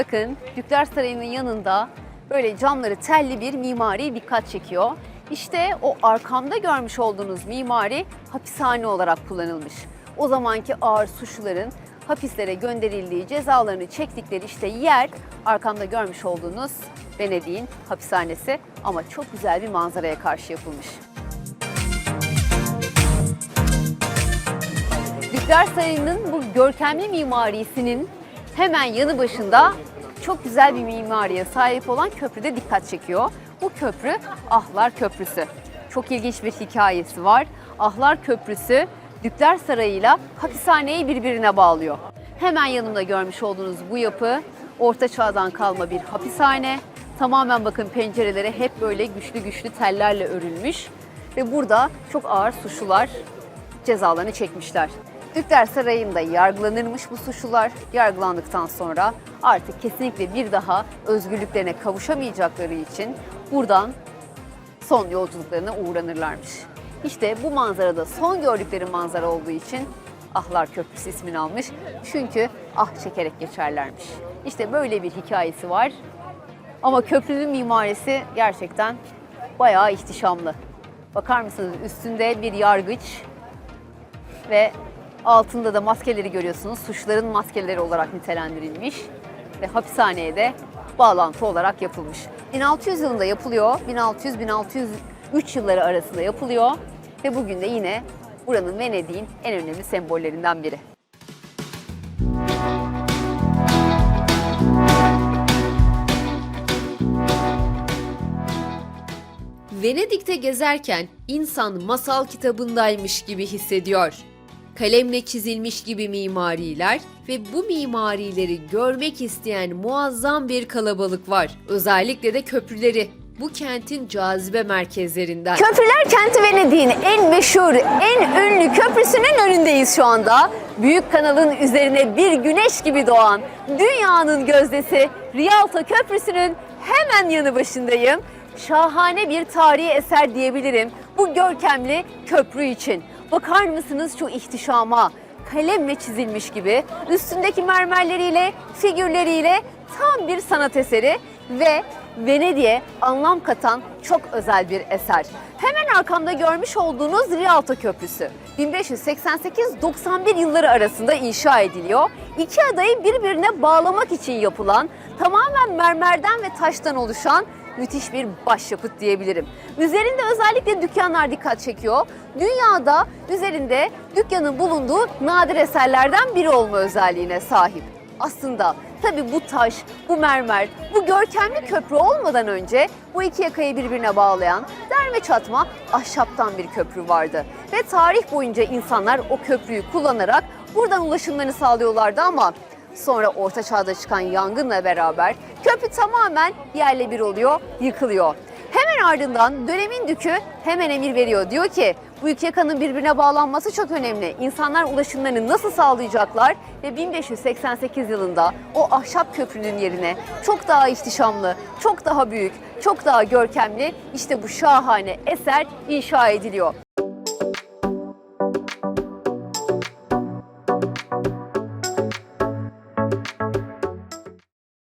Bakın Dükler Sarayı'nın yanında böyle camları telli bir mimari dikkat çekiyor. İşte o arkamda görmüş olduğunuz mimari hapishane olarak kullanılmış. O zamanki ağır suçluların hapislere gönderildiği, cezalarını çektikleri işte yer arkamda görmüş olduğunuz Venedik'in hapishanesi ama çok güzel bir manzaraya karşı yapılmış. Dükler Sarayı'nın bu görkemli mimarisinin hemen yanı başında çok güzel bir mimariye sahip olan köprüde dikkat çekiyor. Bu köprü Ahlar Köprüsü. Çok ilginç bir hikayesi var. Ahlar Köprüsü Dükler Sarayı ile hapishaneyi birbirine bağlıyor. Hemen yanımda görmüş olduğunuz bu yapı Orta Çağ'dan kalma bir hapishane. Tamamen bakın pencereleri hep böyle güçlü güçlü tellerle örülmüş. Ve burada çok ağır suçlular cezalarını çekmişler. Dükler Sarayı'nda yargılanırmış bu suçlular. Yargılandıktan sonra artık kesinlikle bir daha özgürlüklerine kavuşamayacakları için buradan son yolculuklarına uğranırlarmış. İşte bu manzarada son gördükleri manzara olduğu için Ahlar Köprüsü ismini almış. Çünkü ah çekerek geçerlermiş. İşte böyle bir hikayesi var. Ama köprünün mimarisi gerçekten bayağı ihtişamlı. Bakar mısınız üstünde bir yargıç ve altında da maskeleri görüyorsunuz. Suçların maskeleri olarak nitelendirilmiş ve hapishaneye de bağlantı olarak yapılmış. 1600 yılında yapılıyor. 1600-1603 yılları arasında yapılıyor ve bugün de yine buranın Venedik'in en önemli sembollerinden biri. Venedik'te gezerken insan masal kitabındaymış gibi hissediyor. Kalemle çizilmiş gibi mimariler ve bu mimarileri görmek isteyen muazzam bir kalabalık var. Özellikle de köprüleri. Bu kentin cazibe merkezlerinden. Köprüler kenti Venedik'in en meşhur, en ünlü köprüsünün önündeyiz şu anda. Büyük kanalın üzerine bir güneş gibi doğan dünyanın gözdesi Rialto Köprüsü'nün hemen yanı başındayım. Şahane bir tarihi eser diyebilirim bu görkemli köprü için. Bakar mısınız şu ihtişama? Kalemle çizilmiş gibi üstündeki mermerleriyle, figürleriyle tam bir sanat eseri ve Venedik'e anlam katan çok özel bir eser. Hemen arkamda görmüş olduğunuz Rialto Köprüsü. 1588-91 yılları arasında inşa ediliyor. İki adayı birbirine bağlamak için yapılan, tamamen mermerden ve taştan oluşan müthiş bir başyapıt diyebilirim. Üzerinde özellikle dükkanlar dikkat çekiyor. Dünyada üzerinde dükkanın bulunduğu nadir eserlerden biri olma özelliğine sahip. Aslında tabii bu taş, bu mermer, bu görkemli köprü olmadan önce bu iki yakayı birbirine bağlayan derme çatma ahşaptan bir köprü vardı. Ve tarih boyunca insanlar o köprüyü kullanarak buradan ulaşımlarını sağlıyorlardı ama Sonra Orta Çağ'da çıkan yangınla beraber köprü tamamen yerle bir oluyor, yıkılıyor. Hemen ardından dönemin dükü hemen emir veriyor. Diyor ki bu iki yakanın birbirine bağlanması çok önemli. İnsanlar ulaşımlarını nasıl sağlayacaklar? Ve 1588 yılında o ahşap köprünün yerine çok daha ihtişamlı, çok daha büyük, çok daha görkemli işte bu şahane eser inşa ediliyor.